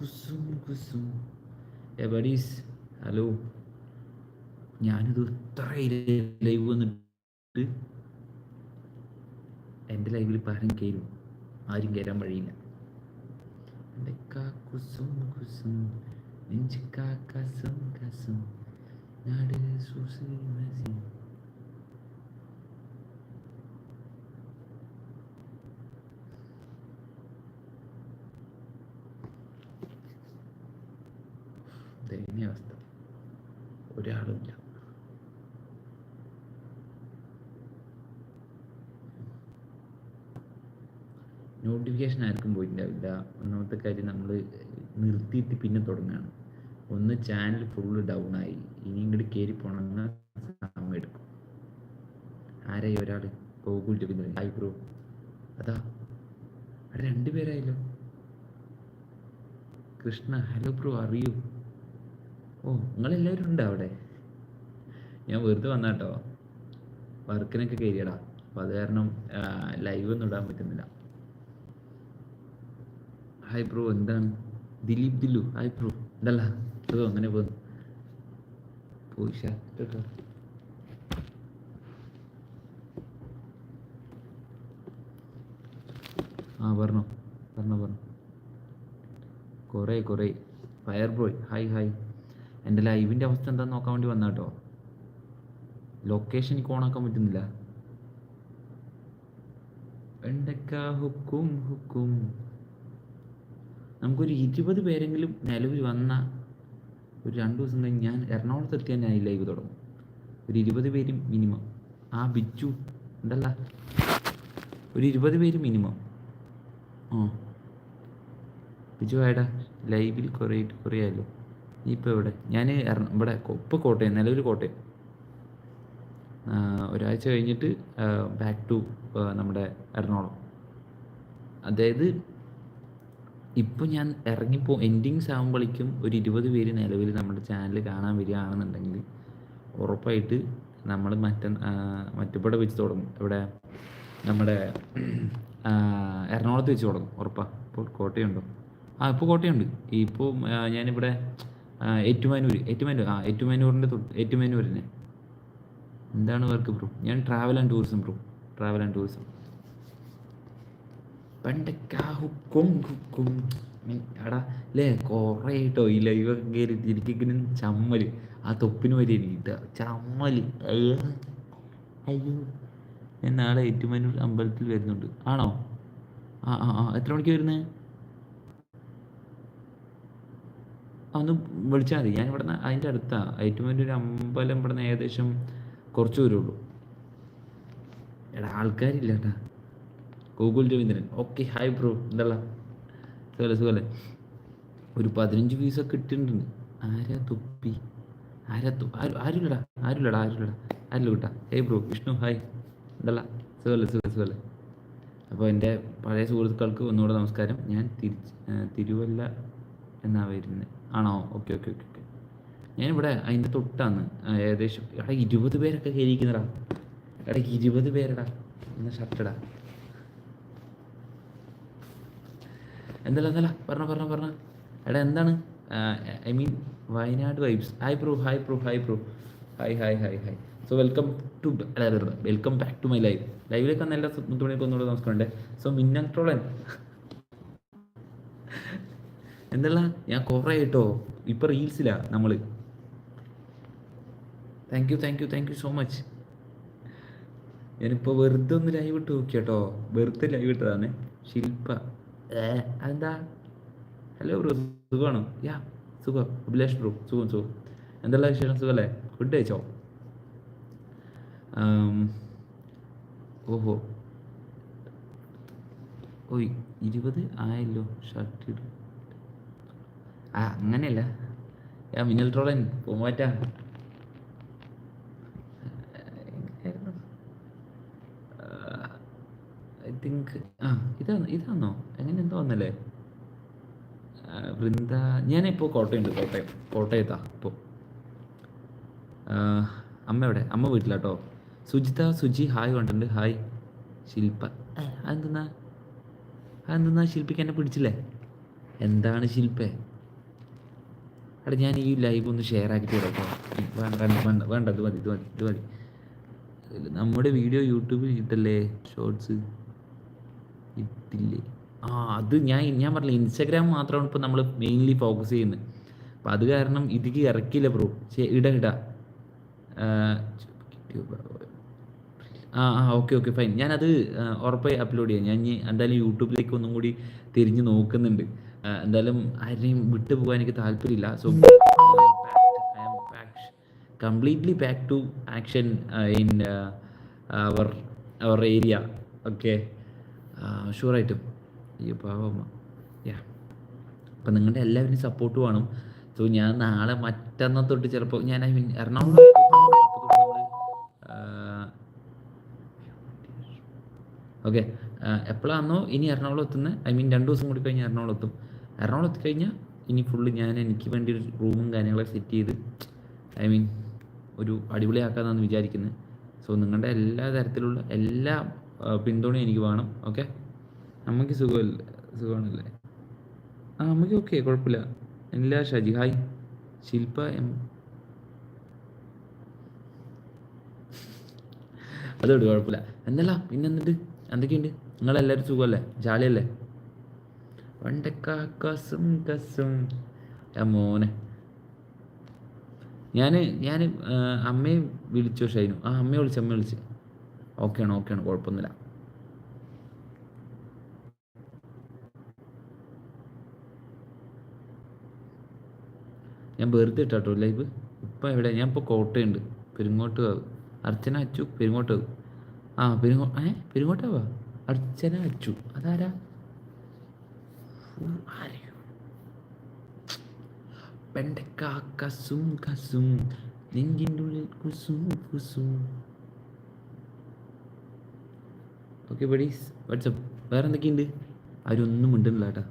Kusum Kusum. എബഡീസ് hello. ഞാനിത് ഇത്ര live വന്നിട്ട് എന്റെ ലൈവിൽ ആരും കയറും ആരും കയറാൻ വഴിയില്ല. എന്റെ കാക്കുസും കുസും നെഞ്ച് കാ കസും കസും. നാട് സൂസി മസി ദയനീയ അവസ്ഥ ഒരാളുമില്ല. നോട്ടിഫിക്കേഷൻ ആർക്കും പോയിട്ടുണ്ടാവില്ല. ഒന്നാമത്തെ കാര്യം നമ്മൾ നിർത്തിയിട്ട് പിന്നെ തുടങ്ങുകയാണ്. ഒന്ന് ചാനൽ ഫുള്ള് ഡൗൺ ആയി. ഇനി ഇങ്ങോട്ട് കയറി പോകണമെന്ന് സമയം എടുക്കും. ആരായി ഒരാൾ ഗോകുൽ രവീന്ദ്രൻ. ഹായ് ബ്രോ അതാ. അവിടെ രണ്ടുപേരായല്ലോ. കൃഷ്ണ ഹലോ ബ്രോ അറിയൂ ഓ നിങ്ങളെല്ലാവരും ഉണ്ട് അവിടെ? ഞാൻ വെറുതെ വന്നാട്ടോ വർക്കിനൊക്കെ കയറിയടാ അപ്പൊ അത് കാരണം ലൈവ് ഒന്നും ഇടാൻ പറ്റുന്നില്ല. ഹായ് ബ്രോ എന്താണ്? ദിലീപ് ദില്ലു ഹായ് ബ്രോ എന്തല്ല ബ്രോ അങ്ങനെ പോകുന്നു ആ പറഞ്ഞോ പറഞ്ഞോ പറഞ്ഞോ. കുറേ കുറേ. ഫയർ ബ്രോയ് ഹായ് ഹായ് എന്റെ ലൈവിന്റെ അവസ്ഥ എന്താന്ന് നോക്കാൻ വേണ്ടി വന്നാ കേട്ടോ ലൊക്കേഷൻ എനിക്ക് ഓണാക്കാൻ പറ്റുന്നില്ല. ഹുക്കും ഹുക്കും. നമുക്കൊരു ഇരുപത് പേരെങ്കിലും നിലവിൽ വന്ന ഒരു രണ്ട് ദിവസം കഴിഞ്ഞ് ഞാൻ എറണാകുളത്ത് എത്തിയാൽ ഞാൻ ലൈവ് തുടങ്ങും. ഒരു ഇരുപത് പേര് മിനിമം. ആ ബിച്ചു എന്തല്ല ഒരു ഇരുപത് പേര് മിനിമം. ആ. ബിജു ആയടാ ലൈവിൽ കുറേ കുറേ ആയല്ലോ. ഇപ്പോൾ ഇവിടെ ഞാൻ ഇവിടെ ഇപ്പൊ കോട്ടയം നിലവിൽ കോട്ടയം. ഒരാഴ്ച കഴിഞ്ഞിട്ട് ബാക്ക് ടു നമ്മുടെ എറണാകുളം. അതായത് ഇപ്പോൾ ഞാൻ ഇറങ്ങിപ്പോ എൻഡിങ്സ് ആകുമ്പോഴേക്കും ഒരു ഇരുപത് പേര് നിലവിൽ നമ്മുടെ ചാനൽ കാണാൻ വരികയാണെന്നുണ്ടെങ്കിൽ ഉറപ്പായിട്ട് നമ്മൾ മറ്റ മറ്റുപടെ വെച്ച് തുടങ്ങും. ഇവിടെ നമ്മുടെ എറണാകുളത്ത് വെച്ച് തുടങ്ങും ഉറപ്പാ. ഇപ്പോൾ കോട്ടയുണ്ടോ ആ ഇപ്പോൾ കോട്ടയുണ്ട് ഇപ്പോൾ ഞാനിവിടെ ഏറ്റുമാനൂർ ഏറ്റുമാനൂർ ആ ഏറ്റുമാനൂറിന്റെ തൊട്ട് ഏറ്റുമാനൂരിനെ. എന്താണ് വർക്ക് ബ്രോ? ഞാൻ travel and tourism bro. Travel and tourism പണ്ടൊക്കെ അടാ അല്ലേ കുറേ കേട്ടോ ഈ ലൈവൊക്കെ കയറി ഇരിക്കുന്ന ചമ്മൽ. ആ തൊപ്പിന് വരെ എനിക്ക് ചമ്മൽ. അയ്യോ. അയ്യോ. ഞാൻ നാളെ ഏറ്റുമാനൂർ അമ്പലത്തിൽ വരുന്നുണ്ട്. ആണോ? ആ ആ ആ. എത്ര മണിക്ക് വരുന്നത് ഒന്ന് വിളിച്ചാൽ മതി. ഞാൻ ഇവിടുന്ന് അതിന്റെ അടുത്താണ് ഏറ്റുമാനൂർ അമ്പലം ഇവിടെ നിന്ന് ഏകദേശം കുറച്ച് ദൂരമുള്ളൂ. എടാ ആൾക്കാരില്ല കേട്ടാ Google Raveendran. Okay hi bro. എന്തല്ല സുഖല്ലേ സുഖല്ലേ? ഒരു പതിനഞ്ച് പീസൊക്കെ കിട്ടിയിട്ടുണ്ട്. ആരാ തുപ്പി? ആരാ തൊ ആരും ആരുമില്ലടാ? ആരുമില്ലടാ? ആരുമില്ലടാ? ആരില്ല കിട്ടാ. Hey bro Vishnu hi. എന്തല്ല സുഖല്ലേ സുഖ സുഖല്ലേ? അപ്പോൾ എന്റെ പഴയ സുഹൃത്തുക്കൾക്ക് ഒന്നുകൂടെ നമസ്കാരം. ഞാൻ തിരിച്ച് തിരുവല്ല എന്നാണ് വരുന്നത് ആണോ? Okay okay okay okay. ഞാനിവിടെ അതിന്റെ തൊട്ടാണ്. ഏകദേശം എടാ ഇരുപത് പേരൊക്കെ കയറിയിരിക്കുന്നടാ. എടാ ഇരുപത് പേരടാ. എന്നാ ഷർട്ടടാ. എന്തല്ല എന്തല്ല പറഞ്ഞ പറഞ്ഞ പറഞ്ഞ. എടാ എന്താണ്? I mean Wayanad vibes. Hi bro hi bro hi bro hi hi hi hi so welcome to welcome back to my life ലൈവിലേക്ക് വന്ന എല്ലാ മുത്തുമണിക്ക് ഒന്നുകൂടെ നമസ്കാരമുണ്ട്. സോ മിന്നൻ ട്രോളൻ എന്തല്ല? ഞാൻ കുറേ കേട്ടോ. ഇപ്പൊ റീൽസിലാ നമ്മൾ. Thank you thank you thank you so much ഞാനിപ്പോൾ വെറുതെ ഒന്ന് ലൈവ് ഇട്ട് നോക്കി കേട്ടോ വെറുതെ ലൈവ് ഇട്ടതാണ് ശില്പ അതെന്താ? ഹലോ ബ്രോ സുഖമാണോ? യാ സുഖം. അഭിലാഷ് ബ്രോ സുഖം സുഖം. എന്തെല്ലാം വിശേഷം? സുഖമല്ലേ ഫുഡ് കഴിച്ചോ ഓഹോ. ഓയ് ഇരുപത് ആയല്ലോ. ഷർട്ട് ഇട്. ആ അങ്ങനെയല്ല. ഞാൻ മിന്നൽ ട്രോളൻ പൂമാറ്റ ഐ തിങ്ക് ആ ഇതാണ് ഇതാണോ അങ്ങനെ എന്തോ വന്നല്ലേ? വൃന്ദ ഞാനിപ്പോൾ കോട്ടയുണ്ട് കോട്ടയം കോട്ടയത്താ ഇപ്പോൾ അമ്മ എവിടെ? അമ്മ വീട്ടിലാട്ടോ. സുജിത സുജി ഹായ് കണ്ടിട്ടുണ്ട്. ഹായ് ശില്പ അതെന്താ അതെന്തെന്നാ? അതെന്തെന്നാ ശില്പിക്ക് എന്നെ പിടിച്ചില്ലേ? എന്താണ് ശില്പേ എടാ ഞാൻ ഈ ലൈവ് ഒന്ന് ഷെയർ ആക്കിയിട്ട് കിടക്കാം വേണ്ട വേണ്ട വേണ്ട ഇത് മതി ഇത് മതി ഇത് മതി. നമ്മുടെ വീഡിയോ യൂട്യൂബിൽ ഇട്ടല്ലേ? ഷോർട്സ് ഇട്ടില്ലേ? ആ അത് ഞാൻ ഞാൻ പറഞ്ഞില്ല ഇൻസ്റ്റാഗ്രാം മാത്രമാണ് ഇപ്പോൾ നമ്മൾ മെയിൻലി ഫോക്കസ് ചെയ്യുന്നത്. അപ്പം അത് കാരണം ഇതിക്ക് ഇറക്കില്ല ബ്രോ ഇട ഇട. ആ ആ ഓക്കെ ഓക്കെ ഫൈൻ. ഞാനത് ഉറപ്പായി അപ്ലോഡ് ചെയ്യാം. ഞാൻ ഇനി എന്തായാലും യൂട്യൂബിലേക്ക് ഒന്നും കൂടി തിരിഞ്ഞ് നോക്കുന്നുണ്ട്. ആ, എന്തായാലും ആരെയും വിട്ടു പോകാൻ എനിക്ക് താല്പര്യമില്ല. So completely back to action in our our area okay ഷുവറായിട്ടും ഈ പാവമ്മ യാ. അപ്പം നിങ്ങളുടെ എല്ലാവരും സപ്പോർട്ട് വേണം. സോ ഞാൻ നാളെ മറ്റന്നാ തൊട്ട് ചിലപ്പോൾ ഞാൻ ഐ മീൻ എറണാകുളം ഓക്കെ എപ്പോഴാണോ ഇനി എറണാകുളം എത്തുന്നത് ഐ മീൻ രണ്ട് ദിവസം കൂടി കഴിഞ്ഞ് എറണാകുളം എത്തും. എറണാകുളം എത്തിക്കഴിഞ്ഞാൽ ഇനി ഫുള്ള് ഞാൻ എനിക്ക് വേണ്ടി ഒരു റൂമും കാര്യങ്ങളൊക്കെ സെറ്റ് ചെയ്ത് ഐ മീൻ ഒരു അടിപൊളിയാക്കാമെന്നാണ് വിചാരിക്കുന്നത് സോ നിങ്ങളുടെ എല്ലാ തരത്തിലുള്ള എല്ലാ പിന്തുണയും എനിക്ക് വേണം. ഓക്കെ നമുക്ക് സുഖമല്ലേ സുഖമാണല്ലേ? ആ നമുക്ക് ഓക്കെ കുഴപ്പമില്ല. എല്ലാ ഷജി ഹായ് ശില്പ എം. അതോട് കുഴപ്പമില്ല. എന്നല്ല പിന്നെ എന്നിട്ട് എന്തൊക്കെയുണ്ട്? നിങ്ങളെല്ലാവരും സുഖമല്ലേ ജാലിയല്ലേ? പണ്ടൊക്കെ കസും കസും. മോനെ. ഞാൻ ഞാൻ അമ്മയെ വിളിച്ചു ഷൈനു. ആ അമ്മയെ വിളിച്ച് അമ്മയെ വിളിച്ച്. ഓക്കെയാണ് ഓക്കെയാണ് കുഴപ്പമൊന്നുമില്ല. ഞാൻ വെറുതെ ഇട്ടാട്ടോ ലൈവ് ഇപ്പം എവിടെ? ഞാൻ ഇപ്പോൾ കോട്ടയുണ്ട്. പെരുങ്ങോട്ട് അർച്ചന അച്ചു പെരുങ്ങോട്ട് ആ പെരുങ്ങോ ഏ പെരുങ്ങോട്ടാവാ? അർച്ചന അച്ചു. അതാരാ? വെണ്ടക്ക കസും കസും. നെഞ്ചിന്റെ ഉള്ളിൽ കുസും കുസും. ഓക്കെ ബഡീസ് വാട്സപ്പ് വേറെ എന്തൊക്കെയുണ്ട് ആരും ഒന്നും മിണ്ടുന്നില്ല കേട്ടാ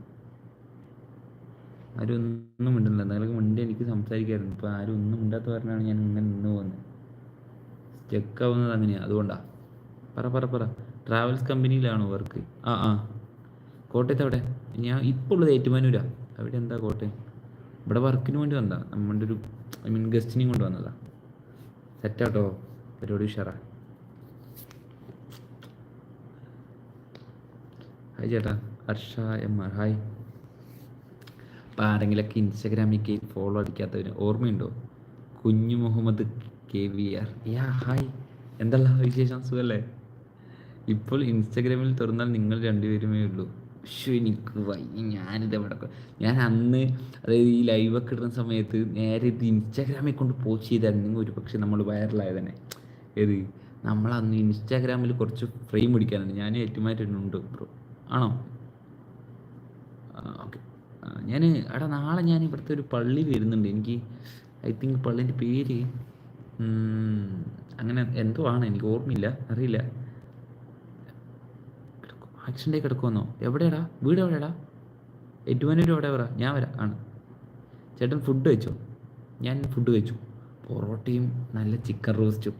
ആരും ഒന്നും മിണ്ടുന്നില്ല. എന്തെങ്കിലും മിണ്ടി എനിക്ക് സംസാരിക്കായിരുന്നു. ഇപ്പൊ ആരും ഒന്നും മിണ്ടാത്ത പറഞ്ഞാണ് ഞാൻ ഇങ്ങനെ നിന്ന് പോകുന്നത്. സ്റ്റക്ക് ആവുന്നത് അങ്ങനെയാണ് അതുകൊണ്ടാ. പറ പറ പറ. ട്രാവൽസ് കമ്പനിയിലാണ് വർക്ക് ആ ആ. കോട്ടയത്ത് എവിടെ? ഞാൻ ഇപ്പോൾ ഉള്ളത് ഏറ്റുമാനൂരാ. അവിടെ എന്താ കോട്ടയം? ഇവിടെ വർക്കിന് വേണ്ടി വന്നതാ. നമ്മുടെ ഒരു ഐ മീൻ ഗസ്റ്റിനെയും കൊണ്ട് വന്നതാ. സെറ്റാട്ടോ പരിപാടി ഉഷാറാ. ഹായ് ചേട്ടാ. ഹർഷ എം ആർ ഹായ് അപ്പം ആരെങ്കിലൊക്കെ ഇൻസ്റ്റഗ്രാമിൽ കയറി ഫോളോ അടിക്കാത്തവന് ഓർമ്മയുണ്ടോ? Kunju Muhammad K V R. Yeah hi എന്തല്ല വിശേഷം? സുഖല്ലേ? ഇപ്പോൾ ഇൻസ്റ്റഗ്രാമിൽ തുറന്നാൽ നിങ്ങൾ രണ്ടുപേരുമേ ഉള്ളൂ. പക്ഷേ എനിക്ക് വൈ ഞാനിത് എവിടെ ഞാൻ അന്ന് അതായത് ഈ ലൈവൊക്കെ ഇടുന്ന സമയത്ത് നേരെ ഇത് ഇൻസ്റ്റാഗ്രാമിൽ കൊണ്ട് പോസ്റ്റ് ചെയ്തായിരുന്നെങ്കിൽ ഒരു പക്ഷേ നമ്മൾ വൈറലായതന്നെ ഏത്? നമ്മളന്ന് ഇൻസ്റ്റാഗ്രാമിൽ കുറച്ച് ഫ്രെയിം പിടിക്കാനുണ്ട് ഞാൻ ഏറ്റുമായിട്ടുണ്ട് ബ്രോ ആണോ? ഓക്കെ ഞാൻ എടാ നാളെ ഞാൻ ഇവിടുത്തെ ഒരു പള്ളി വരുന്നുണ്ട്. എനിക്ക് ഐ തിങ്ക് പള്ളിന്റെ പേര് അങ്ങനെ എന്തോ ആണ്. എനിക്ക് ഓർമ്മയില്ല. അറിയില്ല. ആക്സിഡന്റ് കിടക്കുമെന്നോ? എവിടെയാടാ? വീട് എവിടെയാടാ? എറ്റുമാനൂർ എവിടെ പറ? ഞാൻ വരാം. ആണ്. ചേട്ടൻ ഫുഡ് കഴിച്ചോ? ഞാൻ ഫുഡ് കഴിച്ചു. പൊറോട്ടയും നല്ല ചിക്കൻ റോസ്റ്റും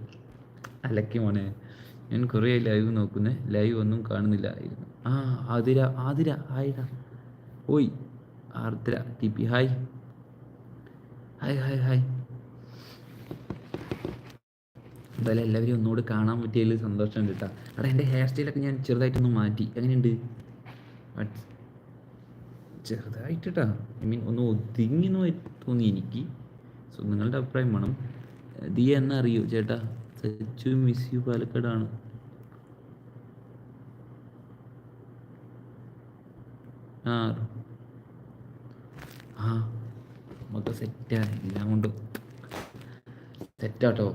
അലക്കി മോനെ. ഞാൻ കുറേ ലൈവ് നോക്കുന്നേ. ലൈവ് ഒന്നും കാണുന്നില്ലായിരുന്നു ആ ആതിര ആതിര ആയിടാ ഓയ് Ardra T P hi hi hi hi എന്തായാലും എല്ലാവരും ഒന്നുകൂടി കാണാൻ പറ്റിയതിൽ സന്തോഷമുണ്ട് കേട്ടോ അവിടെ എന്റെ ഹെയർ സ്റ്റൈലൊക്കെ ഞാൻ ചെറുതായിട്ടൊന്ന് മാറ്റി. എങ്ങനെയുണ്ട്? ചെറുതായിട്ടാ ഐ മീൻ ഒന്ന് ഒതുങ്ങി തോന്നി എനിക്ക്. സോ നിങ്ങളുടെ അഭിപ്രായം വേണം. ദിയ എന്നെ അറിയൂ ചേട്ടാ? സച്ചു മിസ് യു പാലക്കാടാണ്. ആ ആ നമുക്ക് സെറ്റാ എല്ലാം കൊണ്ടും സെറ്റാട്ടോ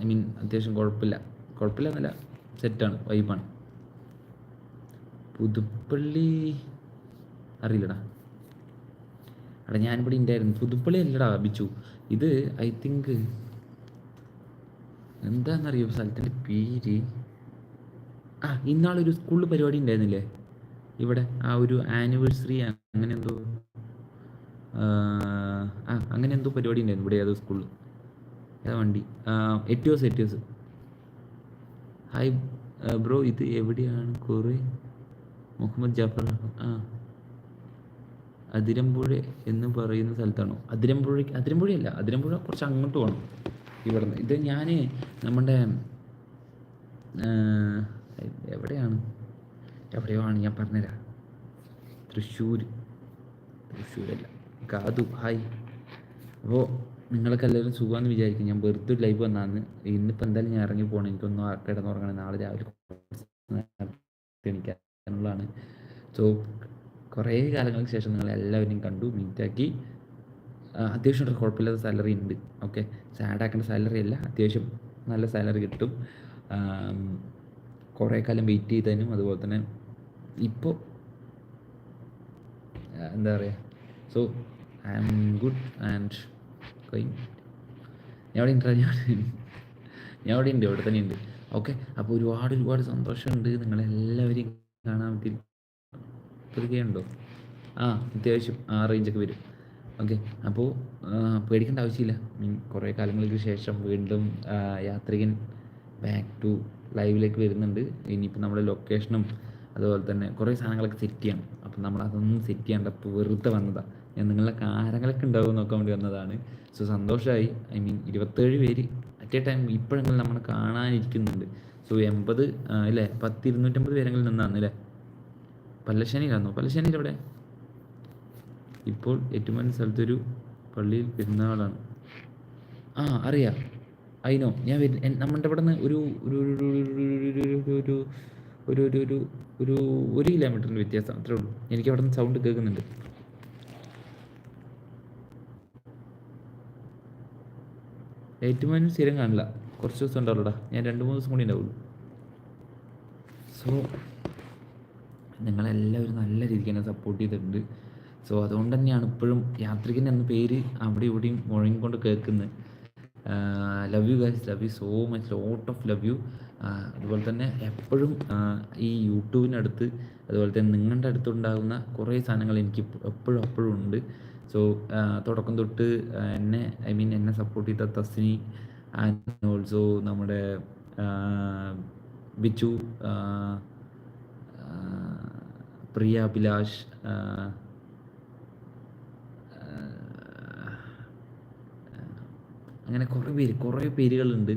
ഐ മീൻ അത്യാവശ്യം കുഴപ്പമില്ല. കുഴപ്പമില്ല എന്നല്ല സെറ്റാണ് വൈബാണ്. പുതുപ്പള്ളി അറിയില്ലടാ. അവിടെ ഞാനിവിടെ ഉണ്ടായിരുന്നു പുതുപ്പള്ളി അല്ലടാ ബിച്ചു ഇത് ഐ തിങ്ക് എന്താണെന്നറിയോ സ്ഥലത്തിന്റെ പേര്? ആ ഇന്നാളൊരു സ്കൂളിൽ പരിപാടി ഉണ്ടായിരുന്നില്ലേ ഇവിടെ ആ ഒരു ആനിവേഴ്സറി അങ്ങനെ എന്തോ ആ അങ്ങനെ എന്തോ പരിപാടി ഉണ്ടായിരുന്നു ഇവിടെ ഏതോ സ്കൂളിൽ ഏതാ വണ്ടി. എറ്റിയോസ് എറ്റിയോസ് ഹായ് ബ്രോ ഇത് എവിടെയാണ്? കുറേ മുഹമ്മദ് ജാഫർ ആ. അതിരമ്പുഴ എന്ന് പറയുന്ന സ്ഥലത്താണോ? അതിരമ്പുഴ അതിരമ്പുഴയല്ല അതിരമ്പുഴ കുറച്ച് അങ്ങോട്ട് പോകണം ഇവിടുന്ന്. ഇത് ഞാൻ നമ്മുടെ എവിടെയാണ്? എവിടെയോ ആണ് ഞാൻ പറഞ്ഞുതരാം. തൃശ്ശൂർ തൃശ്ശൂരല്ല. കാതു ഹായ് അപ്പോൾ നിങ്ങളൊക്കെ എല്ലാവരും സുഖമാണെന്ന് വിചാരിക്കും. ഞാൻ വെറുതെ ലൈവ് വന്നാന്ന്. ഇന്നിപ്പോൾ എന്തായാലും ഞാൻ ഇറങ്ങി പോകണം എനിക്കൊന്നും കിടന്നുറങ്ങണം നാളെ രാവിലെ എണീക്കാനുള്ളതാണ്. സോ കുറേ കാലങ്ങൾക്ക് ശേഷം നിങ്ങൾ എല്ലാവരെയും കണ്ടു മീറ്റാക്കി അത്യാവശ്യം ഒരു കുഴപ്പമില്ലാത്ത സാലറി ഉണ്ട്. ഓക്കെ സാഡ് ആക്കേണ്ട സാലറി അല്ല. അത്യാവശ്യം നല്ല സാലറി കിട്ടും. കുറേ കാലം വെയിറ്റ് ചെയ്തതിനും അതുപോലെ തന്നെ ഇപ്പോൾ എന്താ പറയുക so I am good and ഞാൻ അവിടെ ഉണ്ടാ ഞാൻ ഞാൻ അവിടെ ഉണ്ട് ഇവിടെ തന്നെ ഉണ്ട് ഓക്കെ അപ്പോൾ ഒരുപാട് ഒരുപാട് സന്തോഷമുണ്ട് നിങ്ങളെല്ലാവരെയും കാണാൻ പറ്റിയിരിക്കുന്നുണ്ടോ ആ അത്യാവശ്യം ആ റേഞ്ചൊക്കെ വരും. ഓക്കെ അപ്പോൾ പേടിക്കേണ്ട ആവശ്യമില്ല. മീൻ കുറേ കാലങ്ങൾക്ക് ശേഷം വീണ്ടും യാത്രികൻ ബാക്ക് ടു ലൈവിലേക്ക് വരുന്നുണ്ട്. ഇനിയിപ്പോൾ നമ്മുടെ ലൊക്കേഷനും അതുപോലെ തന്നെ കുറേ സാധനങ്ങളൊക്കെ സെറ്റ് ചെയ്യണം. അപ്പം നമ്മൾ അതൊന്നും സെറ്റ് ചെയ്യേണ്ട വെറുതെ വന്നതാണ് ഞാൻ നിങ്ങളുടെ കാരങ്ങളൊക്കെ ഉണ്ടാവും നോക്കാൻ വേണ്ടി വന്നതാണ്. സോ സന്തോഷമായി ഐ മീൻ ഇരുപത്തേഴ് പേര് അറ്റ് എ ടൈം ഇപ്പോഴെങ്കിലും നമ്മൾ കാണാനിരിക്കുന്നുണ്ട്. സോ എൺപത് അല്ലേ പത്ത് ഇരുന്നൂറ്റമ്പത് പേരെങ്കിലും നിന്നാണ് അല്ലേ പല്ലശ്ശേനിയിലാണോ പല്ലശ്ശേനിയിൽ എവിടെ ഇപ്പോൾ ഏറ്റുമാനൂർ സ്ഥലത്തൊരു പള്ളിയിൽ പെരുന്നാളാണ് ആ അറിയാം. നോ ഞാൻ നമ്മുടെ ഇവിടെ നിന്ന് ഒരു ഒരു ഒരു ഒരു ഒരു ഒരു ഒരു കിലോമീറ്ററിന് വ്യത്യാസം. അത്രേ ഉള്ളൂ. എനിക്ക് അവിടെ നിന്ന് സൗണ്ട് കേൾക്കുന്നുണ്ട്. ഏറ്റുമാനും സ്ഥിരം കാണില്ല. കുറച്ച് ദിവസം ഉണ്ടാവുള്ളൂടാ. ഞാൻ രണ്ട് മൂന്ന് ദിവസം കൂടി ഉണ്ടാവുള്ളൂ. സോ നിങ്ങളെല്ലാവരും നല്ല രീതിക്ക് എന്നെ സപ്പോർട്ട് ചെയ്തിട്ടുണ്ട്. സോ അതുകൊണ്ട് തന്നെയാണ് ഇപ്പോഴും യാത്രികൻ എന്ന പേര് അവിടെ ഇവിടെയും മുഴങ്ങിക്കൊണ്ട് കേൾക്കുന്നത്. Love you guys love you so much lot of love you അതുപോലെ തന്നെ എപ്പോഴും ഈ യൂട്യൂബിനടുത്ത് അതുപോലെ തന്നെ നിങ്ങളുടെ അടുത്തുണ്ടാകുന്ന കുറേ സാധനങ്ങൾ എനിക്ക് എപ്പോഴും എപ്പോഴും ഉണ്ട്. സോ തുടക്കം തൊട്ട് എന്നെ ഐ മീൻ എന്നെ സപ്പോർട്ട് ചെയ്ത തസ്നി ആൻഡ് ഓൾസോ നമ്മുടെ ബിച്ചു പ്രിയ അഭിലാഷ് അങ്ങനെ കുറേ പേര് കുറേ പേരുകളുണ്ട്.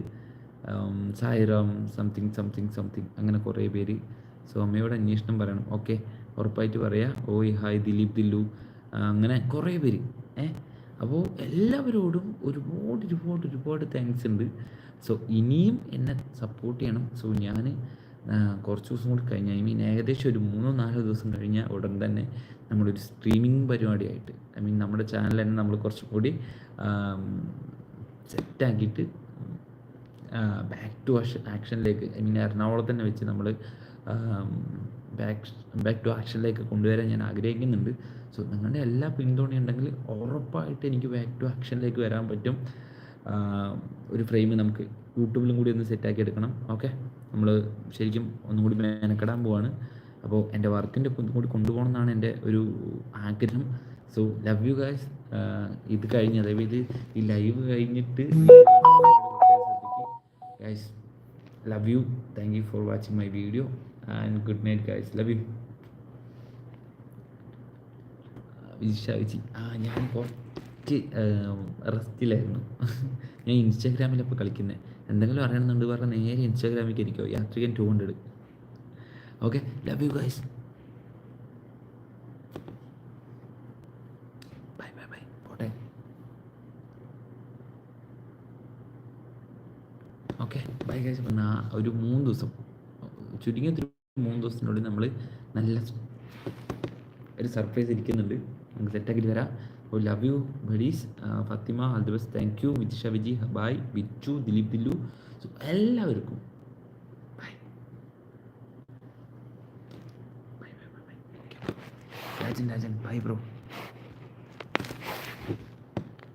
സായിറാം സംതിങ് സംതിങ് സംതിങ് അങ്ങനെ കുറേ പേര് സോ അമ്മയോട് അന്വേഷണം പറയണം. ഓക്കെ ഉറപ്പായിട്ട് പറയാം. ഓയ് ഹായ് ദിലീപ് ദില്ലു. അങ്ങനെ കുറേ പേര്. ഏ അപ്പോൾ എല്ലാവരോടും ഒരുപാട് ഒരുപാട് ഒരുപാട് താങ്ക്സ് ഉണ്ട്. സോ ഇനിയും എന്നെ സപ്പോർട്ട് ചെയ്യണം. സോ ഞാൻ കുറച്ച് ദിവസം കൂടി കഴിഞ്ഞാൽ ഐ മീൻ ഏകദേശം ഒരു മൂന്നോ നാലോ ദിവസം കഴിഞ്ഞാൽ ഉടൻ തന്നെ നമ്മളൊരു സ്ട്രീമിംഗ് പരിപാടിയായിട്ട് ഐ മീൻ നമ്മുടെ ചാനൽ തന്നെ നമ്മൾ കുറച്ചും കൂടി സെറ്റാക്കിയിട്ട് ബാക്ക് ടു ആക്ഷനിലേക്ക് ഐ മീൻ എറണാകുളത്ത് തന്നെ വെച്ച് നമ്മൾ ബാക്ക് ബാക്ക് ടു ആക്ഷനിലേക്ക് കൊണ്ടുവരാൻ ഞാൻ ആഗ്രഹിക്കുന്നുണ്ട്. സോ നിങ്ങളുടെ എല്ലാ പിന്തുണയുണ്ടെങ്കിൽ ഉറപ്പായിട്ട് എനിക്ക് ബാക്ക് ടു ആക്ഷനിലേക്ക് വരാൻ പറ്റും. ഒരു ഫ്രെയിം നമുക്ക് യൂട്യൂബിലും കൂടി ഒന്ന് സെറ്റാക്കി എടുക്കണം. ഓക്കെ നമ്മൾ ശരിക്കും ഒന്നും കൂടി മെനക്കെടാൻ പോവാണ്. അപ്പോൾ എന്റെ വർക്കിന്റെ ഒന്നും കൂടി കൊണ്ടുപോകണം എന്നാണ് എന്റെ ഒരു ആഗ്രഹം. സോ ലവ് യു ഗായ്സ് ഇത് കഴിഞ്ഞ് അതായത് ഈ ലൈവ് കഴിഞ്ഞിട്ട് guys love you. Thank you for watching my video. And good night guys. Love you. Uh, വിജിഷാവിച്ചി ആ ഞാൻ കുറച്ച് റെസ്റ്റിലായിരുന്നു. ഞാൻ ഇൻസ്റ്റാഗ്രാമിലപ്പോൾ കളിക്കുന്നത് എന്തെങ്കിലും അറിയണമെന്നുണ്ട് പറഞ്ഞാൽ നേരെ ഇൻസ്റ്റാഗ്രാമിലേക്ക് ഇരിക്കുമോ യാത്രയ്ക്ക് two hundred okay love you guys okay bye guys പറഞ്ഞാൽ ഒരു മൂന്ന് ദിവസം ചുരുങ്ങിയ മൂന്ന് ദിവസത്തിനുള്ളിൽ നമ്മൾ നല്ല ഒരു സർപ്രൈസ് ഇരിക്കുന്നുണ്ട്. നമുക്ക് സെറ്റാക്കിയിട്ട് തരാം oh love you buddies Fathima ആൽ ദിവസ് താങ്ക് യു വിജി ബായ് ബിച്ചു ദിലീപ് ദില്ലു. എല്ലാവർക്കും രാജൻ രാജൻ ബൈ ബ്രോ